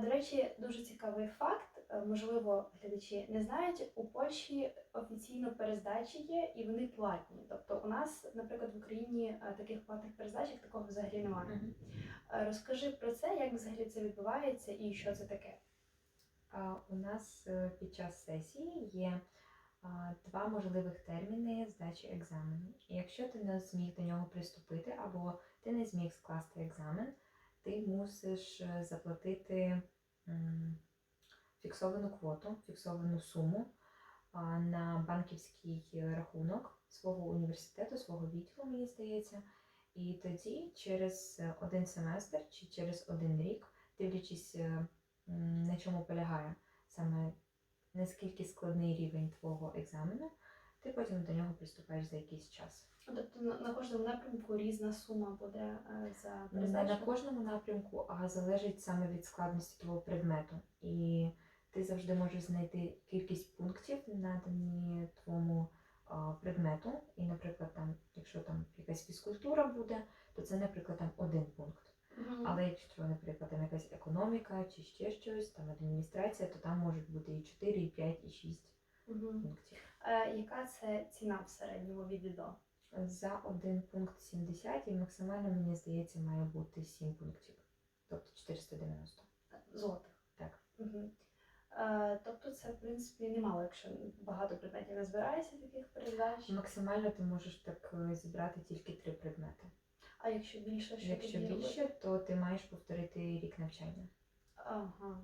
До речі, дуже цікавий факт. е, Можливо, глядачі не знають. У Польщі офіційно перездачі є і вони платні. Тобто, у нас, наприклад, в Україні е, таких платних перездач як такого взагалі немає. Е, Розкажи про це, як взагалі це відбувається і що це таке. У нас під час сесії є два можливих терміни здачі екзамену. І якщо ти не зміг до нього приступити, або ти не зміг скласти екзамен, ти мусиш е, заплатити фіксовану квоту, фіксовану суму на банківський рахунок свого університету, свого відділу, мені здається. І тоді через е, один семестр чи через один рік, дивлячись, е, на чому полягає саме наскільки складний рівень твого екзамену, ти потім до нього приступаєш за якийсь час. Тобто на, на кожному напрямку різна сума буде е, за Не на кожному напрямку, а залежить саме від складності твого предмету. І ти завжди можеш знайти кількість пунктів, надані твоєму а, предмету. І, наприклад, там, якщо там якась фізкультура буде, то це, наприклад, там один пункт. Мгм. Але якщо, наприклад, там якась економіка чи ще щось, там адміністрація, то там можуть бути і 4, і 5, і 6 Мгм. Е, Яка це ціна в середньому від і до? За один пункт 70 і максимально, мені здається, має бути 7 пунктів, тобто 490. Злотих. Так. Угу. Е, тобто це, в принципі, немало, якщо багато предметів не збирається таких передач. Максимально ти можеш так е, зібрати тільки три предмети. А якщо більше, що Якщо тоді більше, робити? то ти маєш повторити рік навчання. Ага.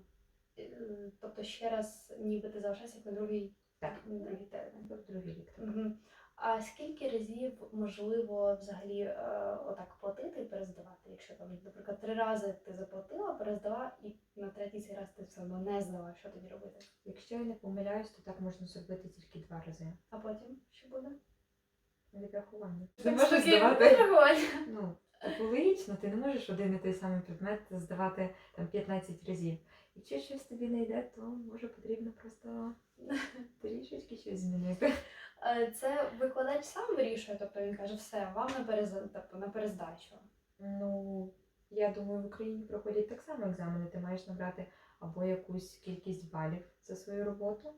Е, Тобто ще раз, ніби ти залишаєшся на другий, Так. на другий термін. В другий рік так. А скільки разів можливо взагалі е, отак платити і перездавати? Якщо там, наприклад, три рази ти заплатила, перездала, і на третій цей раз ти все одно не здала, що тоді робити? Якщо я не помиляюсь, то так можна зробити тільки два рази. А потім що буде? Відрахування. Ти можеш здавати. Ну, типу логічно, ти не можеш один і той самий предмет здавати там 15 разів. Якщо щось тобі не йде, то може потрібно просто щось змінити. Е, Це викладач сам вирішує, тобто він каже, все, вам на перезда... тобто, на перездачу. Ну, я думаю, в Україні проходять так само екзамени. Ти маєш набрати або якусь кількість балів за свою роботу,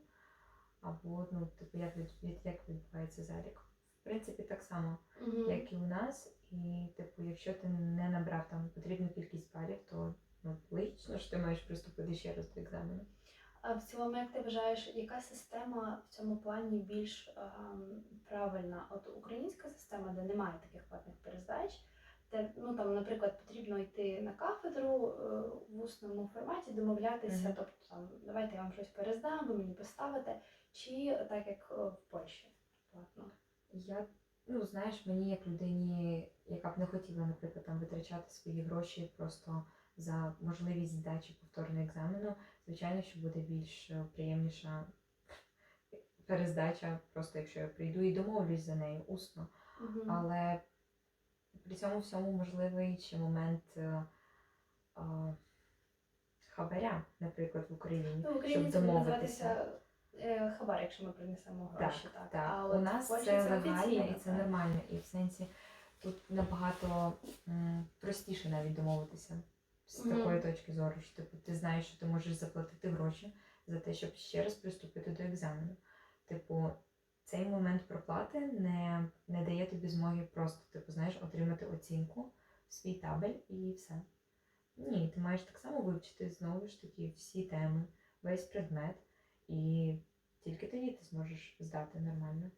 або ну, типу, як від, від як відбувається залік. В принципі, так само, Угу. як і у нас. І, типу, якщо ти не набрав там потрібну кількість балів, то ну, логічно що ти маєш приступити ще раз до екзамену. А в цілому, як ти вважаєш, яка система в цьому плані більш ем, правильна? От українська система, де немає таких платних перездач, де ну там, наприклад, потрібно йти на кафедру е, в усному форматі, домовлятися, Мгм. тобто там давайте я вам щось перездам, ви мені поставите, чи так як е, в Польщі платно. Я, ну знаєш, мені як людині, яка б не хотіла, наприклад, там витрачати свої гроші просто за можливість здачі повторного екзамену, звичайно, що буде більш е, приємніша перездача, просто якщо я прийду і домовлюсь за нею усно. Мгм. Але при цьому всьому можливий ще момент е, а, хабаря, наприклад, в Україні, Ну, в Україні щоб це домовитися. е, хабар, якщо ми принесемо гроші. Так, Так, А у нас це легально і це так. нормально. І в сенсі тут набагато м, простіше навіть домовитися з Мгм. такої точки зору, що типу, ти знаєш, що ти можеш заплатити гроші за те, щоб ще раз приступити до екзамену. Типу, цей момент проплати не, не дає тобі змоги просто, типу, знаєш, отримати оцінку в свій табель і все. Ні, ти маєш так само вивчити знову ж таки всі теми, весь предмет, і тільки тоді ти зможеш здати нормально.